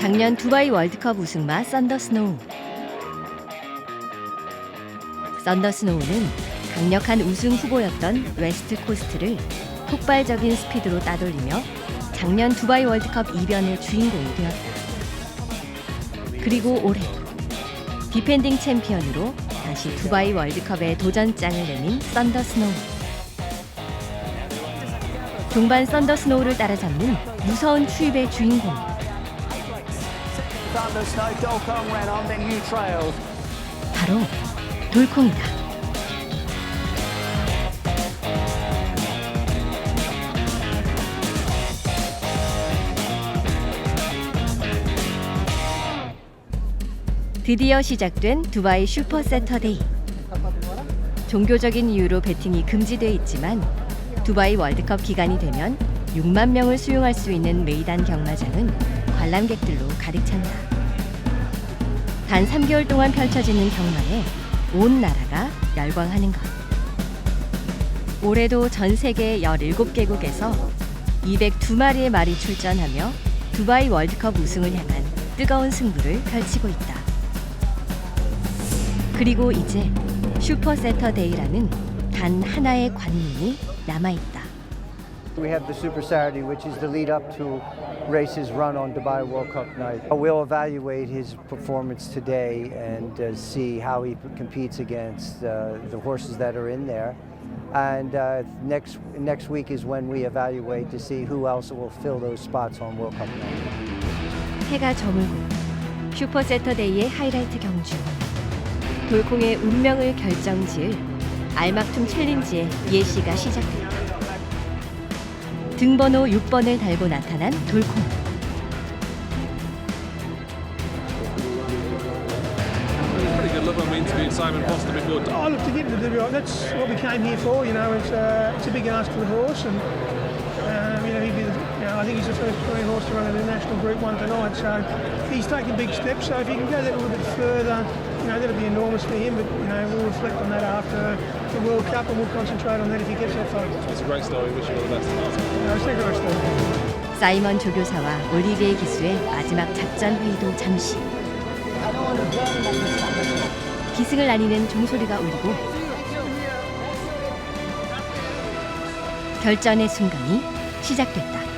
작년 두바이 월드컵 우승마 썬더스노우. 썬더스노우는 강력한 우승 후보였던 웨스트 코스트를 폭발적인 스피드로 따돌리며 작년 두바이 월드컵 이변의 주인공이 되었다. 그리고 올해 디펜딩 챔피언으로 다시 두바이 월드컵에 도전장을 내민 썬더스노우. 동반 썬더스노우를 따라잡는 무서운 추입의 주인공. 바로 돌콩이다. 드디어 시작된 두바이 슈퍼 세터데이. 종교적인 이유로 베팅이 금지돼 있지만 두바이 월드컵 기간이 되면 6만 명을 수용할 수 있는 메이단 경마장은 관람객들로 가득 찬다. 단 3개월 동안 펼쳐지는 경마에 온 나라가 열광하는 것. 올해도 전 세계 17개국에서 202마리의 말이 출전하며 두바이 월드컵 우승을 향한 뜨거운 승부를 펼치고 있다. 그리고 이제 슈퍼 세터데이라는 단 하나의 관문이 남아있다. We have the Super Saturday, which is the lead up to races run on Dubai World Cup night. We'll evaluate his performance today and uh, see how he competes against uh, the horses that are in there. And uh, next next week is when we evaluate to see who else will fill those spots on World Cup night. 해가 저물고 슈퍼 세터데이의 하이라이트 경주 돌콩의 운명을 결정지을 알막툼 챌린지의 예시가 시작됐다. 등번호 6번을 달고 나타난 돌콩. Pretty good look. I mean, to be Simon Foster before. Oh, look, to get him to do it, that's what we came here for. You know, it's, uh, it's a big ask for the horse, and um, you know, he'd be the, you know, I think he's the first Korean horse to run in the national Group One tonight. So he's taking big steps. So if he can go that a little bit further, you know, that'll be enormous for him. But you know, we'll reflect on that after the World Cup, and we'll concentrate on that if he gets that far. It's a great story. Wish you all the best. Know, thank you very much. 사이먼 조교사와 올리비에 기수의 마지막 작전 회의도 잠시. 기승을 나뉘는 종소리가 울리고 결전의 순간이 시작됐다.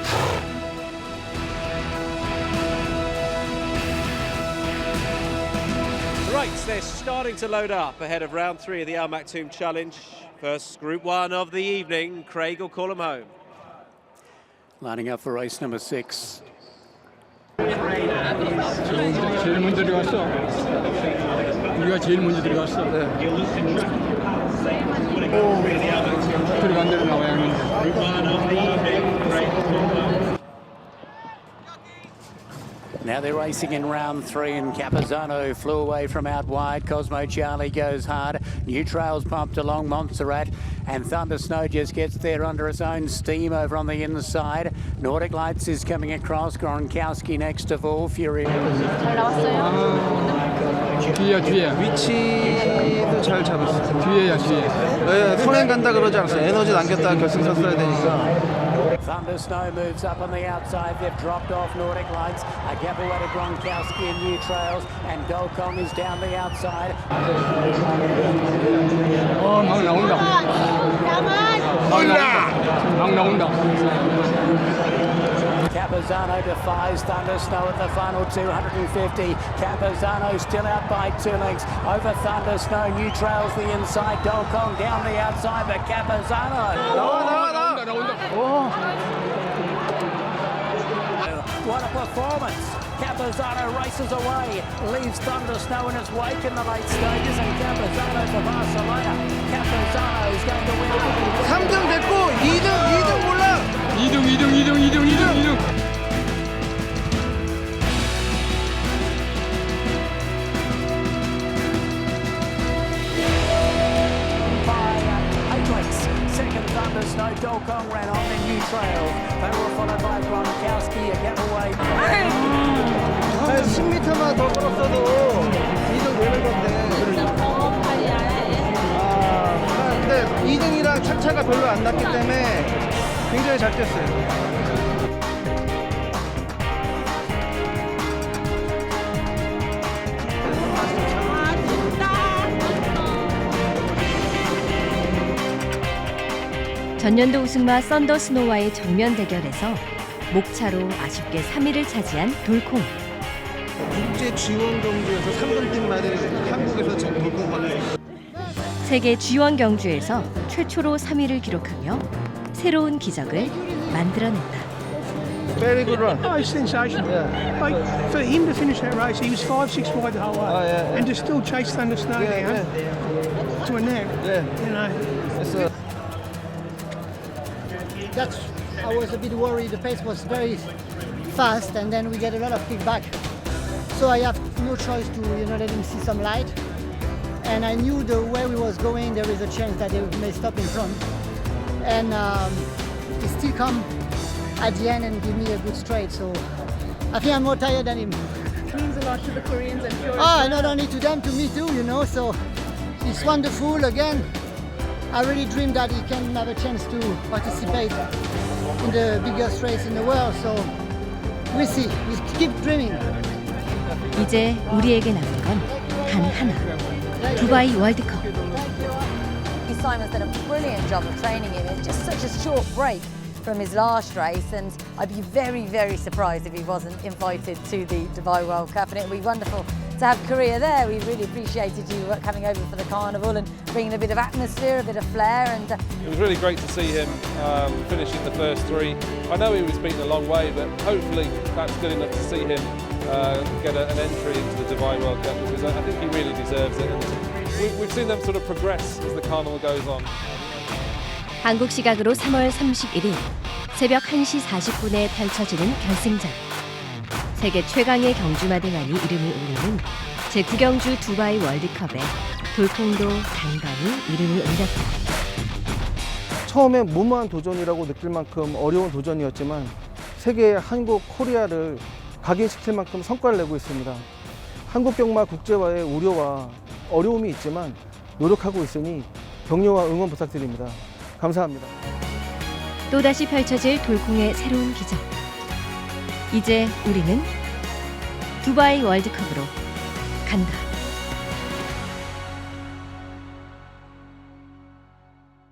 Right, they're starting to load up ahead of round three of the Al Maktoum Challenge. First group one of the evening. Craig will call them home. Lining up for race number six. 제일 먼저 들어갔어. 우리가 제일 먼저 들어갔어. 들어간 대로 나와야 하는데. Now they're racing in round three, and Capizano flew away from out wide. Cosmo Charlie goes hard. New Trails pumped along Montserrat, and Thunder Snow just gets there under its own steam over on the inside. Nordic Lights is coming across. Gronkowski next of all. Fury. 뒤에야 뒤에. 위치도 잘 잡았어요. 뒤에야 뒤에. 네, 선행 간다 그러지 않았어요. 에너지 남겼다가 결승선 써야 되니까. Thunder Snow moves up on the outside. They've dropped off Nordic Lights. A Gabaletta Gronkowski in new trails. And Golcom is down the outside. Oh, no, no, no. Come on. No, no, no. Capazano defies Thunder Snow at the final 250. Capazano still out by two lengths over Thunder Snow. New trails the inside. Dolcon down the outside, but Capazano. Oh, no. 온다 나온다. What a performance! Capizano races away, leaves Thunder Snow in its wake in the late stages, and Capizano for Barcelona. Capizano is going to win. 3등 됐고 2등, 2등 몰라. 2등 2등 2등 2등 2등 2등. Snow, Dolcom ran on the New Trail. They were followed by Gronkowski, a gap away. 한 10m만 더 걸었어도 2등 되는 건데. 아, 근데 2등이랑 차차가 별로 안 났기 때문에 굉장히 잘 뛰었어요. 전년도 우승마 썬더 스노와의 정면 대결에서 목차로 아쉽게 3위를 차지한 돌콩. 국제 지원 경주에서 3등 팀만을 한국에서 돌고 가는 세계 G1 경주에서 최초로 3위를 기록하며 새로운 기적을 만들어냈다. Very good run. Oh, it's sensational. Yeah. Like, for him to finish that race, he was five, six wide the whole way. Oh, yeah, yeah. And to still chase Thunder Snow Yeah, down yeah. to a neck, Yeah. you know. That's I was a bit worried. The pace was very fast, and then we get a lot of kickback. So I have no choice to you know let him see some light. And I knew the way we was going, there is a chance that they may stop in front. And um, he still come at the end and give me a good straight. So I think I'm more tired than him. means a lot to the Koreans, I'm sure. Ah, not only to them, to me too, you know. So it's wonderful. Again, I really dreamed that he can have a chance to participate in the biggest race in the world. So we see. We keep dreaming. 이제 우리에게 남은 건 단 하나. 두바이 월드컵. Simon's done a brilliant job of training him. It's just such a short break from his last race, and I'd be very, very surprised if he wasn't invited to the Dubai World Cup. And it would be wonderful to have Korea there. We really appreciated you coming over for the carnival and bringing a bit of atmosphere, a bit of flair, and uh, It was really great to see him um, finishing the first three. I know he was beaten a long way, but hopefully that's good enough to see him uh, get a, an entry into the Dubai World Cup because I, I think he really deserves it. And we've, we've seen them sort of progress as the carnival goes on. 한국 시각으로 3월 31일 새벽 1시 40분에 펼쳐지는 결승전. 세계 최강의 경주마등아리 이름을 올리는 제9경주 두바이 월드컵에 돌콩도 단번이 이름을 올렸다. 처음에 무모한 도전이라고 느낄 만큼 어려운 도전이었지만 세계의 한국 코리아를 각인시킬 만큼 성과를 내고 있습니다. 한국 경마 국제화의 우려와 어려움이 있지만 노력하고 있으니 격려와 응원 부탁드립니다. 감사합니다. 또다시 펼쳐질 돌콩의 새로운 기적. 이제 우리는 두바이 월드컵으로 간다.